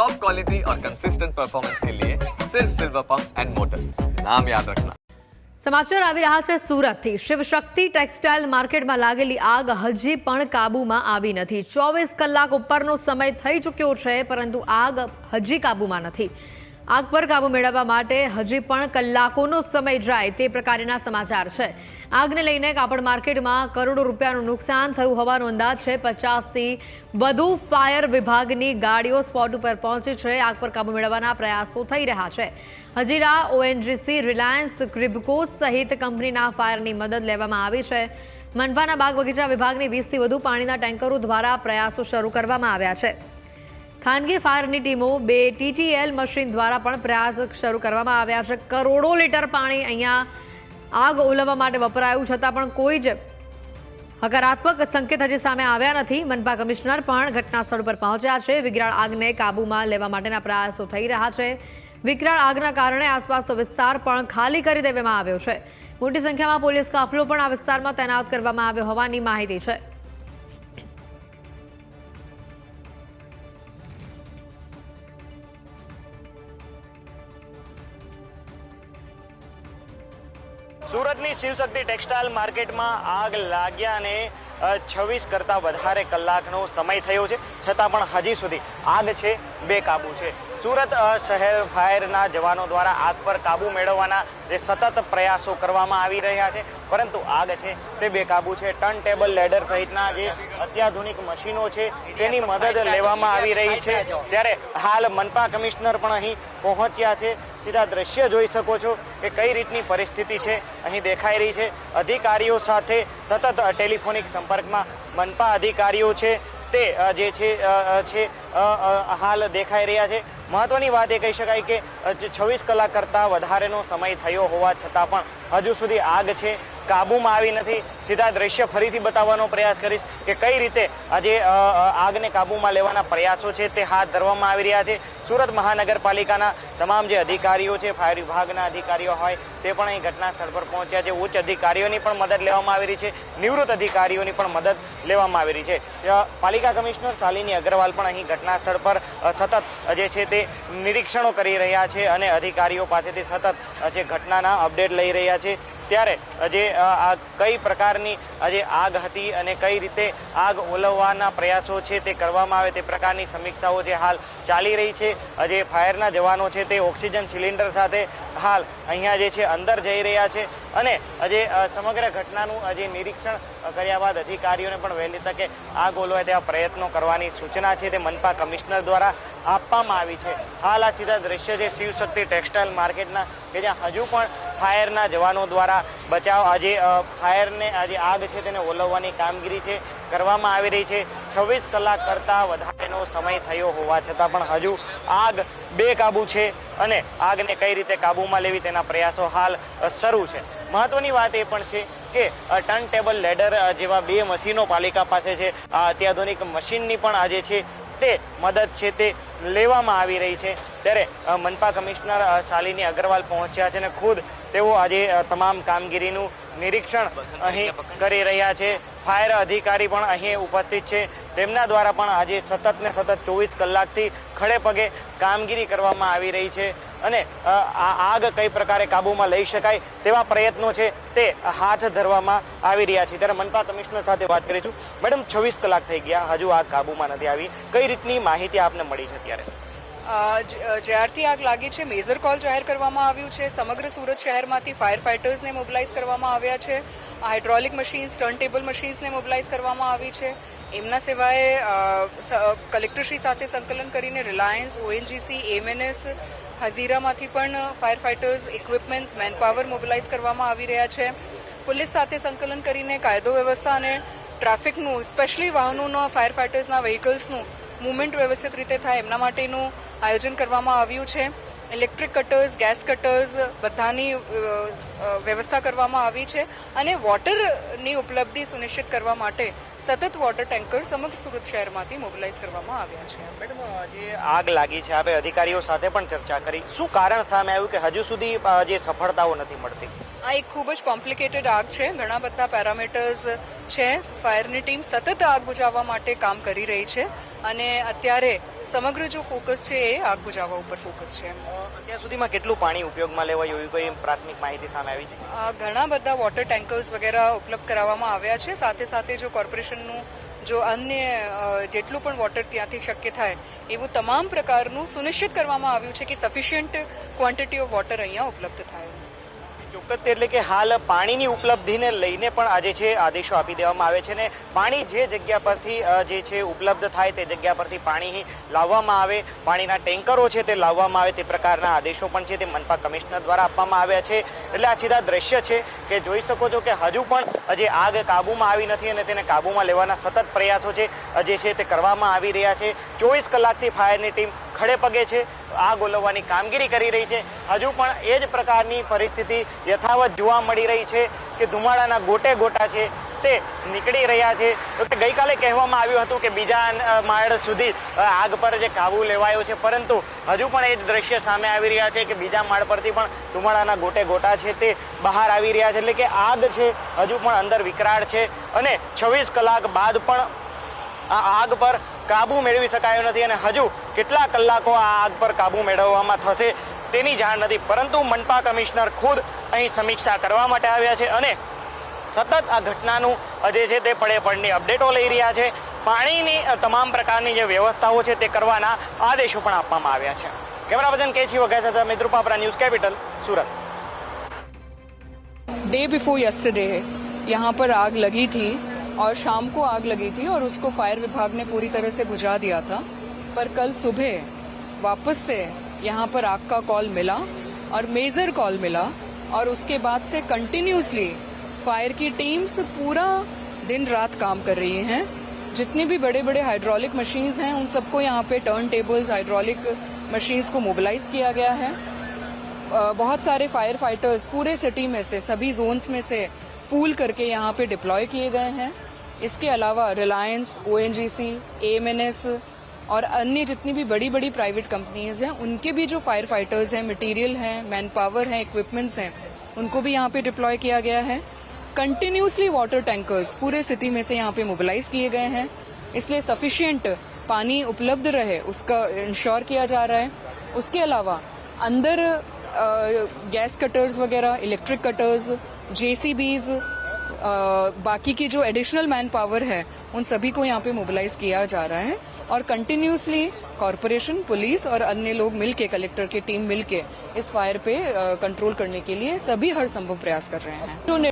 Top quality और consistent performance के लिए सिर्फ सिल्वर पंप एंड मोटर्स नाम याद रखना સમાચાર આવી રહ્યા છે સુરતથી શિવશક્તિ ટેક્સટાઇલ માર્કેટમાં લાગેલી આગ હજી પણ કાબૂમાં આવી નથી ચોવીસ કલાક ઉપરનો સમય થઈ ચૂક્યો છે પરંતુ આગ હજી કાબૂમાં નથી આગ પર કાબૂ મેળવવા માટે હજી પણ કલાકોનો સમય જાય તે પ્રકારના સમાચાર છે. આગને લઈને કાપડ માર્કેટમાં કરોડો રૂપિયાનું નુકસાન થયું હોવાનો અંદાજ છે. પચાસથી વધુ ફાયર વિભાગની ગાડીઓ સ્પોટ ઉપર પહોંચી છે. આગ પર કાબૂ મેળવવાના પ્રયાસો થઈ રહ્યા છે. હજીરા ઓએનજીસી, રિલાયન્સ, ક્રિબકો સહિત કંપનીના ફાયરની મદદ લેવામાં આવી છે. મનપાના બાગ બગીચા વિભાગની વીસથી વધુ પાણીના ટેન્કરો દ્વારા પ્રયાસો શરૂ કરવામાં આવ્યા છે. ખાનગી ફાયરની ટીમો બે ટીટીએલ મશીન દ્વારા પણ પ્રયાસ શરૂ કરવામાં આવ્યા છે. કરોડો લીટર પાણી અહીંયા આગ ઓલવવા માટે વપરાયું, છતાં પણ કોઈ જ હકારાત્મક સંકેત હજી સામે આવ્યા નથી. મનપા કમિશનર પણ ઘટના સ્થળ પર પહોંચ્યા છે. વિકરાળ આગને કાબૂમાં લેવા માટેના પ્રયાસો થઈ રહ્યા છે. વિકરાળ આગના કારણે આસપાસનો વિસ્તાર પણ ખાલી કરી દેવામાં આવ્યો છે. મોટી સંખ્યામાં પોલીસ કાફલો પણ આ વિસ્તારમાં તૈનાત કરવામાં આવ્યો હોવાની માહિતી છે. સુરતની શિવશક્તિ ટેક્સટાઇલ માર્કેટમાં આગ લાગ્યાને છવ્વીસ કરતાં વધારે કલાકનો સમય થયો છે. છતાં પણ હજી સુધી આગ છે બેકાબુ છે. સુરત શહેર ફાયરના જવાનો દ્વારા આગ પર કાબુ મેળવવાના જે સતત પ્રયાસો કરવામાં આવી રહ્યા છે, પરંતુ આગ છે, તે બેકાબુ છે. ટર્ન ટેબલ લેડર સહિતના જે અત્યાધુનિક મશીનો છે, તેની મદદ લેવામાં આવી રહી છે. ત્યારે હાલ મનપા કમિશનર પણ અહીં પહોંચ્યા છે, સીધા દ્રશ્ય જોઈ શકો છો કે કઈ રીતની પરિસ્થિતિ છે, અહીં દેખાઈ રહી છે. અધિકારીઓ સાથે સતત ટેલિફોનિક સંપર્કમાં મનપા અધિકારીઓ છે તે જે છે હાલ દેખાઈ રહ્યા છે. મહત્વની વાત એ કહી શકાય કે છવ્વીસ કલાક કરતાં વધારેનો સમય થયો હોવા છતાં પણ હજુ સુધી આગ છે. કાબૂમાં આવી નથી. સીધા દ્રશ્ય ફરીથી બતાવવાનો પ્રયાસ કરીશ કે કઈ રીતે આજે આગને કાબૂમાં લેવાના પ્રયાસો છે તે હાથ ધરવામાં આવી રહ્યા છે. સુરત મહાનગરપાલિકાના તમામ જે અધિકારીઓ છે, ફાયર વિભાગના અધિકારીઓ હોય, તે પણ અહીં ઘટના સ્થળ પર પહોંચ્યા છે. ઉચ્ચ અધિકારીઓની પણ મદદ લેવામાં આવી રહી છે. નિવૃત્ત અધિકારીઓની પણ મદદ લેવામાં આવી રહી છે. પાલિકા કમિશનર શાલિની અગ્રવાલ પણ અહીં ઘટના સ્થળ પર સતત જે છે તે નિરીક્ષણો કરી રહ્યા છે અને અધિકારીઓ પાસેથી સતત જે ઘટનાના અપડેટ લઈ રહ્યા છે. ત્યારે જે આ કઈ પ્રકારની જે આગ હતી અને કઈ રીતે આગ ઓલવવાના પ્રયાસો છે તે કરવામાં આવે તે પ્રકારની સમીક્ષાઓ જે હાલ ચાલી રહી છે. જે ફાયરના જવાનો છે તે ઓક્સિજન સિલિન્ડર સાથે હાલ અહીંયા જે છે અંદર જઈ રહ્યા છે. અને આજે સમગ્ર ઘટનાનું આજે નિરીક્ષણ કર્યા બાદ અધિકારીઓને પણ વહેલી તકે આ ગોલવાય તેવા પ્રયત્નો કરવાની સૂચના છે તે મનપા કમિશનર દ્વારા આપવામાં આવી છે. હાલ આ સીધા દ્રશ્ય છે શિવશક્તિ ટેક્સટાઇલ માર્કેટના, કે જ્યાં હજુ પણ ફાયરના જવાનો દ્વારા બચાવ. આજે ફાયરને, આજે આગ છે તેને ઓલવવાની કામગીરી છે, કરવામાં આવી રહી છે. છવ્વીસ કલાક કરતાં વધારેનો સમય થયો હોવા છતાં પણ હજુ આગ બેકાબુ છે અને આગને કઈ રીતે કાબૂમાં લેવી તેના પ્રયાસો હાલ શરૂ છે. મહત્વની વાત એ પણ છે કે ટર્ન ટેબલ લેડર જેવા બે મશીનો પાલિકા પાસે છે. આ અત્યાધુનિક મશીનની પણ આજે છે તે મદદ છે તે લેવામાં આવી રહી છે. ત્યારે મનપા કમિશનર શાલિની અગ્રવાલ પહોંચ્યા છે અને ખુદ તેઓ આજે તમામ કામગીરીનું નિરીક્ષણ અહીં કરી રહ્યા છે. ફાયર અધિકારી પણ અહીં ઉપસ્થિત છે. તેમના દ્વારા પણ આજે સતત ને સતત ચોવીસ કલાકથી ખડે પગે કામગીરી કરવામાં આવી રહી છે અને આ આગ કઈ પ્રકારે કાબૂમાં લઈ શકાય તેવા પ્રયત્નો છે તે હાથ ધરવામાં આવી રહ્યા છે. ત્યારે મનપા કમિશનર સાથે વાત કરીશું. મેડમ, છવ્વીસ કલાક થઈ ગયા. હજુ આગ કાબૂમાં નથી આવી. કઈ રીતની માહિતી આપને મળી છે ત્યારે જ્યારથી આગ લાગી છે મેજર કોલ જાહેર કરવામાં આવ્યું છે. સમગ્ર સુરત શહેરમાંથી ફાયર ફાઇટર્સને મોબિલાઇઝ કરવામાં આવ્યા છે. હાઇડ્રોલિક મશીન્સ ટર્ન ટેબલ મશીન્સને મોબિલાઇઝ કરવામાં આવી છે. એમના સિવાય કલેક્ટરશ્રી સાથે સંકલન કરીને રિલાયન્સ ઓએનજીસી એમએનએસ હઝીરામાંથી પણ fire fighters equipments manpower mobilise કરવામાં આવી રહ્યા છે. પોલીસ સાથે સંકલન કરીને કાયદો વ્યવસ્થા અને ટ્રાફિકનું સ્પેશિયલી વાહનોના ફાયર ફાઇટર્સના વ્હીકલ્સનું મુવમેન્ટ વ્યવસ્થિત રીતે થાય એમના માટેનું આયોજન કરવામાં આવ્યું છે. ઇલેક્ટ્રિક કટર્સ ગેસ કટર્સ બધાની વ્યવસ્થા કરવામાં આવી છે અને વોટરની ઉપલબ્ધિ સુનિશ્ચિત કરવા માટે સતત વોટર ટેન્કર સમગ્ર સુરત શહેરમાંથી મોબિલાઇઝ કરવામાં આવ્યા છે. મેડમ જે આગ લાગી છે આપણે અધિકારીઓ સાથે પણ ચર્ચા કરી. શું કારણ સામે આવ્યું કે હજુ સુધી જે સફળતાઓ નથી મળતી. આ એક ખૂબ જ કોમ્પ્લિકેટેડ આગ છે. ઘણા બધા પેરામીટર્સ છે. ફાયરની ટીમ સતત આગ બુઝાવવા માટે કામ કરી રહી છે અને અત્યારે સમગ્ર જો ફોકસ છે એ આગ બુઝાવવા ઉપર ફોકસ છે. અત્યાર સુધીમાં કેટલું પાણી ઉપયોગમાં લેવાય? એવી કોઈ પ્રાથમિક માહિતી સામે આવી છે? ઘણા બધા વોટર ટેન્કર્સ વગેરે ઉપલબ્ધ કરાવવામાં આવ્યા છે. સાથે સાથે જો કોર્પોરેશનનું જો અન્ય જેટલું પણ વોટર ત્યાંથી શક્ય થાય એવું તમામ પ્રકારનું સુનિશ્ચિત કરવામાં આવ્યું છે કે સફિશિયન્ટ ક્વોન્ટિટી ઓફ વોટર અહીંયા ઉપલબ્ધ થાય. ચોક્કસ એટલે કે હાલ પાણીની ઉપલબ્ધિને લઈને પણ આજે છે આદેશો આપી દેવામાં આવે છે ને પાણી જે જગ્યા પરથી જે છે ઉપલબ્ધ થાય તે જગ્યા પરથી પાણી લાવવામાં આવે. પાણીના ટેન્કરો છે તે લાવવામાં આવે તે પ્રકારના આદેશો પણ છે તે મનપા કમિશનર દ્વારા આપવામાં આવ્યા છે. એટલે આ સીધા દ્રશ્ય છે કે જોઈ શકો છો કે હજુ પણ જે આગ કાબૂમાં આવી નથી અને તેને કાબૂમાં લેવાના સતત પ્રયાસો છે જે છે તે કરવામાં આવી રહ્યા છે. ચોવીસ કલાકથી ફાયરની ટીમ ખડે પગે છે. આગ ઓલવવાની કામગીરી કરી રહી છે. હજુ પણ એ જ પ્રકારની પરિસ્થિતિ યથાવત જોવા મળી રહી છે કે ધુમાડાના ગોટે ગોટા છે તે નીકળી રહ્યા છે. તો કે ગઈકાલે કહેવામાં આવ્યું હતું કે બીજા માળ સુધી આગ પર જે કાબુ લેવાયો છે. પરંતુ હજુ પણ એ જ દ્રશ્ય સામે આવી રહ્યા છે કે બીજા માળ પરથી પણ ધુમાડાના ગોટે ગોટા છે તે બહાર આવી રહ્યા છે. એટલે કે આગ છે, હજુ પણ અંદર વિકરાળ છે. અને છવ્વીસ કલાક બાદ પણ આ આગ પર કાબુ મેળવી શકાયો નથી અને હજુ કેટલા કલાકો આ આગ પર કાબુ મેળવવામાં થશે તેની જાણ નથી પરંતુ મનપા કમિશનર ખુદ અહીં સમીક્ષા કરવા માટે આવ્યા છે અને સતત આ ઘટનાનું જે છે તે પડે પડની અપડેટો લઈ રહ્યા છે પાણીની અ, તમામ પ્રકારની જે વ્યવસ્થાઓ છે તે કરવાના આદેશો પણ આપવામાં આવ્યા છે કેમેરા પર્સન કેસી વગેરે સાથે મિત્રુપાપરા news capital Surat day before yesterday यहाँ पर आग लगी थी और शाम को आग लगी थी और उसको फायर विभाग ने पूरी तरह से बुझा दिया था। पर कल सुबह वापस से यहाँ पर आग का कॉल मिला और मेजर कॉल मिला और उसके बाद से कंटिन्यूसली फायर की टीम्स पूरा दिन रात काम कर रही हैं। जितने भी बड़े बड़े हाइड्रोलिक मशीन्स हैं, उन सबको यहाँ पे टर्न टेबल्स हाइड्रोलिक मशीन्स को मोबिलाइज किया गया है। बहुत सारे फायर फाइटर्स पूरे सिटी में से, सभी जोन्स में से पूल करके यहाँ पे डिप्लॉय किए गए हैं। इसके अलावा रिलायंस ओ एन और अन्य जितनी भी बड़ी बड़ी प्राइवेट कंपनीज़ हैं, उनके भी जो फायर फाइटर्स हैं मटेरियल हैं मैन पावर हैं इक्विपमेंट्स हैं, उनको भी यहाँ पे डिप्लॉय किया गया है। कंटिन्यूसली वाटर टैंकर्स पूरे सिटी में से यहाँ पे मोबिलाइज किए गए हैं। इसलिए सफिशियंट पानी उपलब्ध रहे, उसका इंश्योर किया जा रहा है। उसके अलावा अंदर गैस कटर्स वगैरह इलेक्ट्रिक कटर्स जेसीबीज बाकी की जो एडिशनल मैन पावर है, उन सभी को यहाँ पे मोबिलाइज किया जा रहा है और कंटिन्यूसली कॉरपोरेशन पुलिस और अन्य लोग मिलके कलेक्टर की टीम मिलके इस फायर पे कंट्रोल करने के लिए सभी हर संभव प्रयास कर रहे हैं।